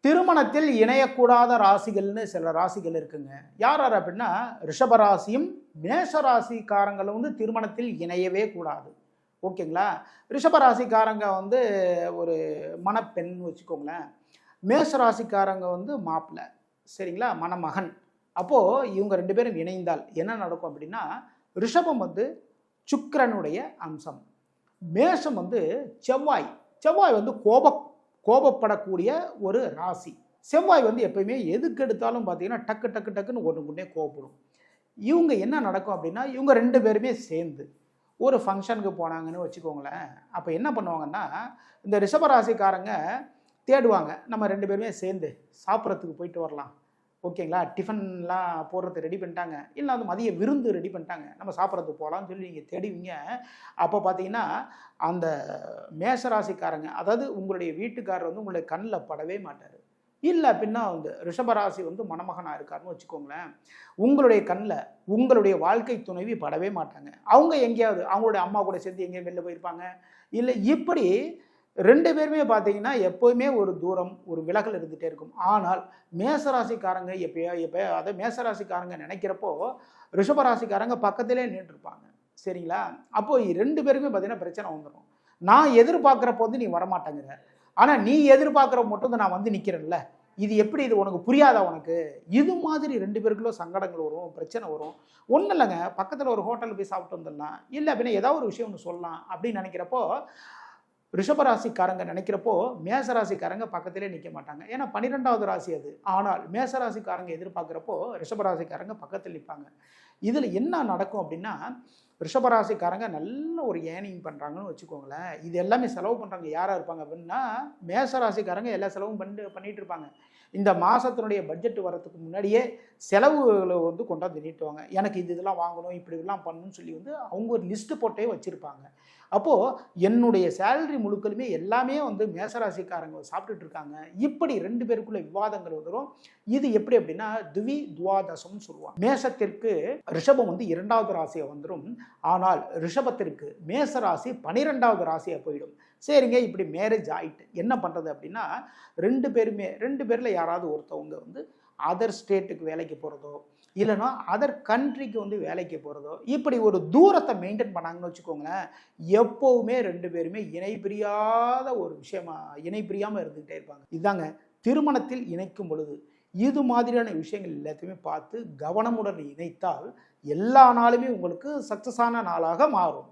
திருமணத்தில் இணையக்கூடாத ராசிகள்னு சில ராசிகள் இருக்குங்க. யார் யார் அப்படின்னா ரிஷபராசியும் மேஷராசிக்காரங்களும் வந்து திருமணத்தில் இணையவே கூடாது. ஓகேங்களா? ரிஷபராசிக்காரங்க வந்து ஒரு மணப்பெண் வச்சுக்கோங்களேன். மேஷராசிக்காரங்க வந்து மாப்பிள்ளை சரிங்களா? மணமகன். அப்போது இவங்க ரெண்டு பேரும் இணைந்தால் என்ன நடக்கும் அப்படின்னா ரிஷபம் வந்து சுக்கரனுடைய அம்சம். மேஷம் வந்து செவ்வாய். செவ்வாய் வந்து கோப கோபப்படக்கூடிய ஒரு ராசி. செவ்வாய் வந்து எப்பயுமே எதுக்கு எடுத்தாலும் பார்த்தீங்கன்னா டக்கு டக்கு டக்குன்னு ஒன்று முன்னே கோபப்படும். இவங்க என்ன நடக்கும் அப்படின்னா இவங்க ரெண்டு பேருமே சேர்ந்து ஒரு ஃபங்க்ஷனுக்கு போனாங்கன்னு வச்சுக்கோங்களேன். அப்போ என்ன பண்ணுவாங்கன்னா இந்த ரிஷபராசிக்காரங்க தேடுவாங்க நம்ம ரெண்டு பேருமே சேர்ந்து சாப்பிட்றதுக்கு போயிட்டு வரலாம். ஓகேங்களா? டிஃபன்லாம் போடுறது ரெடி பண்ணிட்டாங்க. இல்லை அது மதிய விருந்து ரெடி பண்ணிட்டாங்க. நம்ம சாப்பிட்றதுக்கு போகலான்னு சொல்லி நீங்கள் தேடுவீங்க. அப்போ பார்த்தீங்கன்னா அந்த மேஷராசிக்காரங்க அதாவது உங்களுடைய வீட்டுக்காரர் வந்து உங்களுடைய கண்ணில் படவே மாட்டார். இல்லை அப்படின்னா வந்து ரிஷபராசி வந்து மணமகனாக இருக்காருன்னு வச்சுக்கோங்களேன். உங்களுடைய கண்ணில் உங்களுடைய வாழ்க்கை துணைவி படவே மாட்டாங்க. அவங்க எங்கேயாவது அவங்களுடைய அம்மா கூட சேர்ந்து எங்கேயும் வெளில போயிருப்பாங்க. இல்லை இப்படி ரெண்டு பேருமே பார்த்தீங்கன்னா எப்போவுமே ஒரு தூரம் ஒரு விலகல் இருந்துகிட்டே இருக்கும். ஆனால் மேசராசிக்காரங்க எப்பயோ எப்போ அதை மேசராசிக்காரங்க நினைக்கிறப்போ ரிஷபராசிக்காரங்க பக்கத்திலே நின்றுருப்பாங்க. சரிங்களா? அப்போது ரெண்டு பேருமே பார்த்தீங்கன்னா பிரச்சனை வந்துடும் நான் எதிர்பார்க்குறப்போ வந்து நீ வரமாட்டேங்கிற. ஆனால் நீ எதிர்பார்க்குற மட்டும் தான் நான் வந்து நிற்கிறேன்ல இது எப்படி இது உனக்கு புரியாதா உனக்கு? இது மாதிரி ரெண்டு பேருக்குள்ள சங்கடங்கள் வரும் பிரச்சனை வரும். ஒன்றும் இல்லைங்க. பக்கத்தில் ஒரு ஹோட்டலில் போய் சாப்பிட்டு வந்துடலாம். இல்லை அப்படின்னா ஏதாவது ஒரு விஷயம் ஒன்று சொல்லலாம் அப்படின்னு நினைக்கிறப்போ ரிஷபராசிக்காரங்க நினைக்கிறப்போ மேசராசிக்காரங்க பக்கத்திலே நிற்க மாட்டாங்க. ஏன்னா பன்னிரெண்டாவது ராசி அது. ஆனால் மேசராசிக்காரங்க எதிர்பார்க்குறப்போ ரிஷபராசிக்காரங்க பக்கத்தில் நிற்பாங்க இதில் என்ன நடக்கும் அப்படின்னா ரிஷபராசிக்காரங்க நல்ல ஒரு ஏர்னிங் பண்ணுறாங்கன்னு வச்சுக்கோங்களேன். இது எல்லாமே செலவு பண்ணுறாங்க யாராக இருப்பாங்க அப்படின்னா மேசராசிக்காரங்க எல்லா செலவும் பண்ணி பண்ணிட்டு இருப்பாங்க. இந்த மாதத்தினுடைய பட்ஜெட் வரத்துக்கு முன்னாடியே செலவுகளை வந்து கொண்டாந்து நீட்டுவாங்க. எனக்கு இது இதெல்லாம் வாங்கணும் இப்படி இதெல்லாம் பண்ணணும்னு சொல்லி வந்து அவங்க ஒரு லிஸ்ட்டு போட்டே வச்சுருப்பாங்க. அப்போது என்னுடைய சேலரி முழுக்களுமே எல்லாமே வந்து மேசராசிக்காரங்க சாப்பிட்டுட்டு இருக்காங்க. இப்படி ரெண்டு பேருக்குள்ள விவாதங்கள் வந்துடும் இது எப்படி அப்படின்னா துவி துவாதசம்னு சொல்லுவாங்க. மேசத்திற்கு ரிஷபம் வந்து இரண்டாவது ராசியை வந்துடும் ஆனால் ரிஷபத்திற்கு மேச ராசி பனிரெண்டாவது ராசியாக போயிடும். சரிங்க இப்படி மேரேஜ் ஆயிட்டு என்ன பண்ணுறது அப்படின்னா ரெண்டு பேருமே ரெண்டு பேரில் யாராவது ஒருத்தவங்க வந்து அதர் ஸ்டேட்டுக்கு வேலைக்கு போகிறதோ இல்லைன்னா அதர் கண்ட்ரிக்கு வந்து வேலைக்கு போகிறதோ இப்படி ஒரு தூரத்தை மெயின்டைன் பண்ணாங்கன்னு வச்சுக்கோங்களேன் எப்போவுமே ரெண்டு பேருமே இணை பிரியாத ஒரு விஷயமா இணை பிரியாமல் இருந்துக்கிட்டே இருப்பாங்க. இதாங்க திருமணத்தில் இணைக்கும் பொழுது இது மாதிரியான விஷயங்கள் எல்லாத்தையுமே பார்த்து கவனமுடன் இணைத்தால் எல்லா நாளுமே உங்களுக்கு சக்ஸஸான நாளாக மாறும்.